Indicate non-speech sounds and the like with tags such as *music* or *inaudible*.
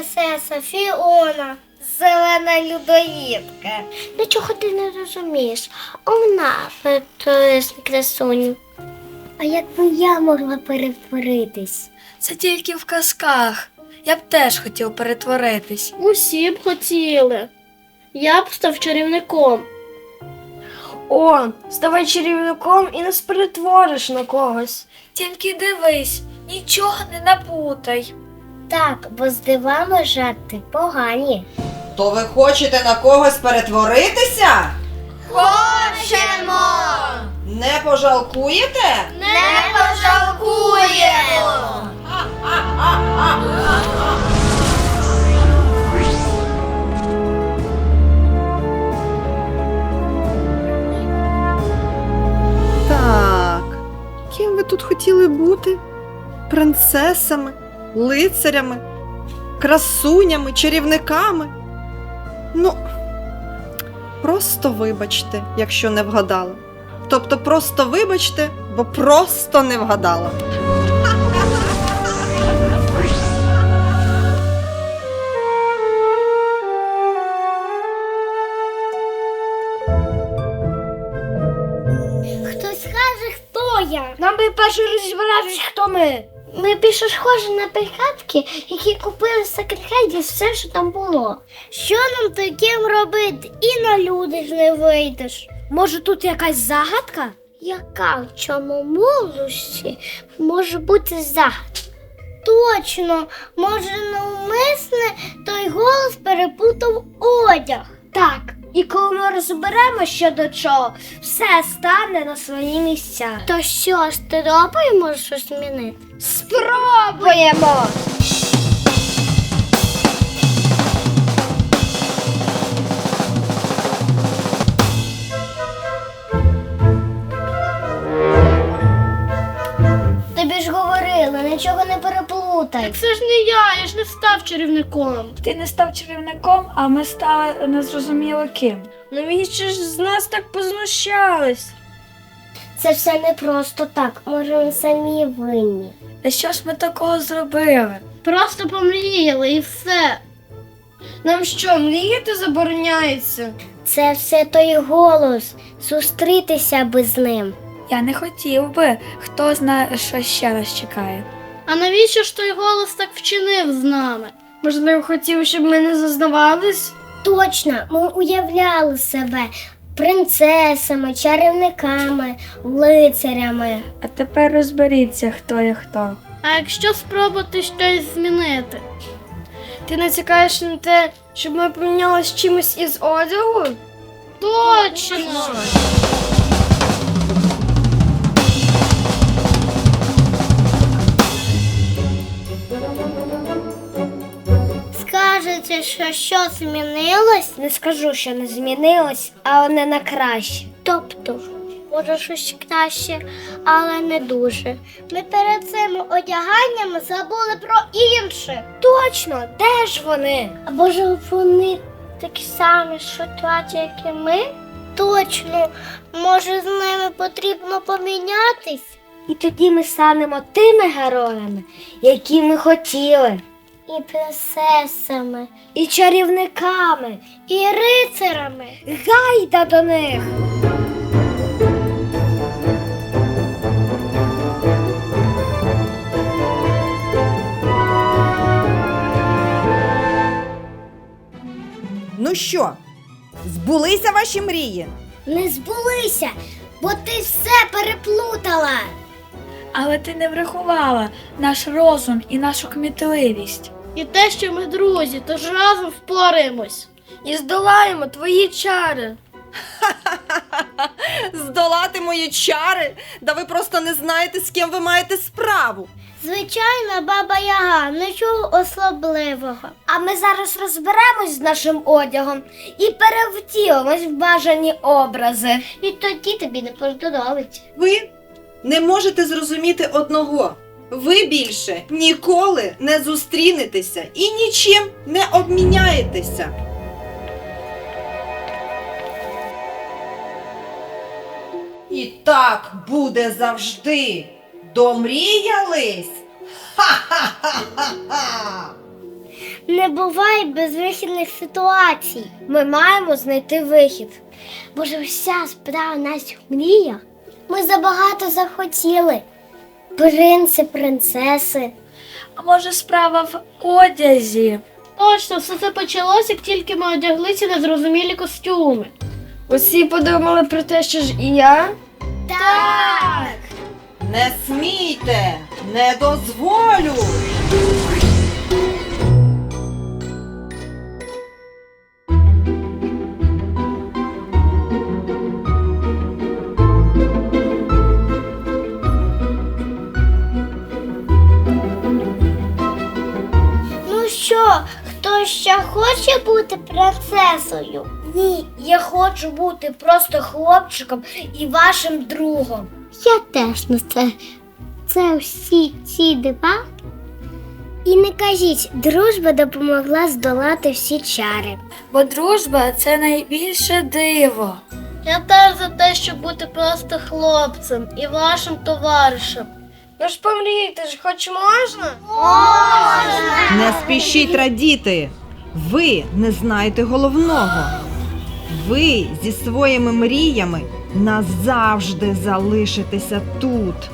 принцеса Фіона, зелена людоїдка. Нічого ти не розумієш, а вона перетворилась красуню. А якби я могла перетворитись? Це тільки в казках. Я б теж хотів перетворитись. Усі б хотіли. Я б став чарівником. О, ставай чарівником і нас перетвориш на когось. Тільки дивись, нічого не напутай. Так, бо з дивами жарти погані. То ви хочете на когось перетворитися? Хочемо! Не пожалкуєте? Не пожалкуємо! Так, ким ви тут хотіли бути? Принцесами, лицарями, красунями, чарівниками? Ну, просто вибачте, якщо не вгадала. Тобто просто вибачте, бо просто не вгадала. Хтось скаже, хто я. Нам би перше розібратися, хто ми. Ми більше схожі на перхатки, які купили в секонд-хенді все, що там було. Що нам таким робити? І на люди ж не вийдеш. Може, тут якась загадка? Яка в цьому молодості може бути загадка? Точно, може навмисне той голос перепутав одяг. Так. І коли ми розберемо що до чого, все стане на свої місця. То що, спробуємо щось змінити? Спробуємо! Тобі ж говорили, нічого не переплутай. Це ж не я, я ж не став чарівником. Ти не став чарівником, а ми стали незрозуміло ким. Навіщо ж з нас так познущались? Це все не просто так. Може, ми самі винні. Та що ж ми такого зробили? Просто помріяли і все. Нам що, мріяти забороняється? Це все той голос. Зустрітися би з ним. Я не хотів би, хто знає, що ще нас чекає. А навіщо ж той голос так вчинив з нами? Можливо, хотів, щоб ми не зазнавались? Точно, ми уявляли себе принцесами, чарівниками, лицарями. А тепер розберіться, хто є хто. А якщо спробувати щось змінити? Ти натякаєш на те, щоб ми помінялися чимось із одягу? Точно! Що щось змінилось? Не скажу, що не змінилось, але не на краще. Тобто, може щось краще, але не дуже. Ми перед цими одяганнями забули про інше. Точно, де ж вони? Або ж вони такі самі, що траті, як і ми? Точно, може з ними потрібно помінятись? І тоді ми станемо тими героями, які ми хотіли, І принцесами, і чарівниками. і рицарами. Гайда до них! Ну що, збулися ваші мрії? Не збулися, бо ти все переплутала. Але ти не врахувала наш розум і нашу кмітливість. І те, що ми друзі, тож разом впораємось. І здолаємо твої чари. *laughs* Здолати мої чари? Да ви просто не знаєте, з ким ви маєте справу. Звичайна баба Яга, нічого особливого. А ми зараз розберемось з нашим одягом і перевтілимось в бажані образи. І тоді тобі не подобається. Ви не можете зрозуміти одного. Ви більше ніколи не зустрінетеся і нічим не обміняєтеся. І так буде завжди. Домріялись? Ха-ха-ха-ха-ха! Не буває безвихідних ситуацій. Ми маємо знайти вихід. Бо ж вся справа в мріях. Ми забагато захотіли. Принци, принцеси. А може справа в одязі? Точно, все це почалося, як тільки ми одяглися на незрозумілі костюми. Усі подумали про те, що ж і я. Так! Не смійте! Не дозволю! Ще хоче бути принцесою? Ні, я хочу бути просто хлопчиком і вашим другом. Я теж на це. Це всі ці дива. І не кажіть, дружба допомогла здолати всі чари. Бо дружба це найбільше диво. Я теж за те, щоб бути просто хлопцем і вашим товаришем. Ну ж помрійте ж, хоч можна? Не спішіть радіти. Ви не знаєте головного. Ви зі своїми мріями назавжди залишитеся тут.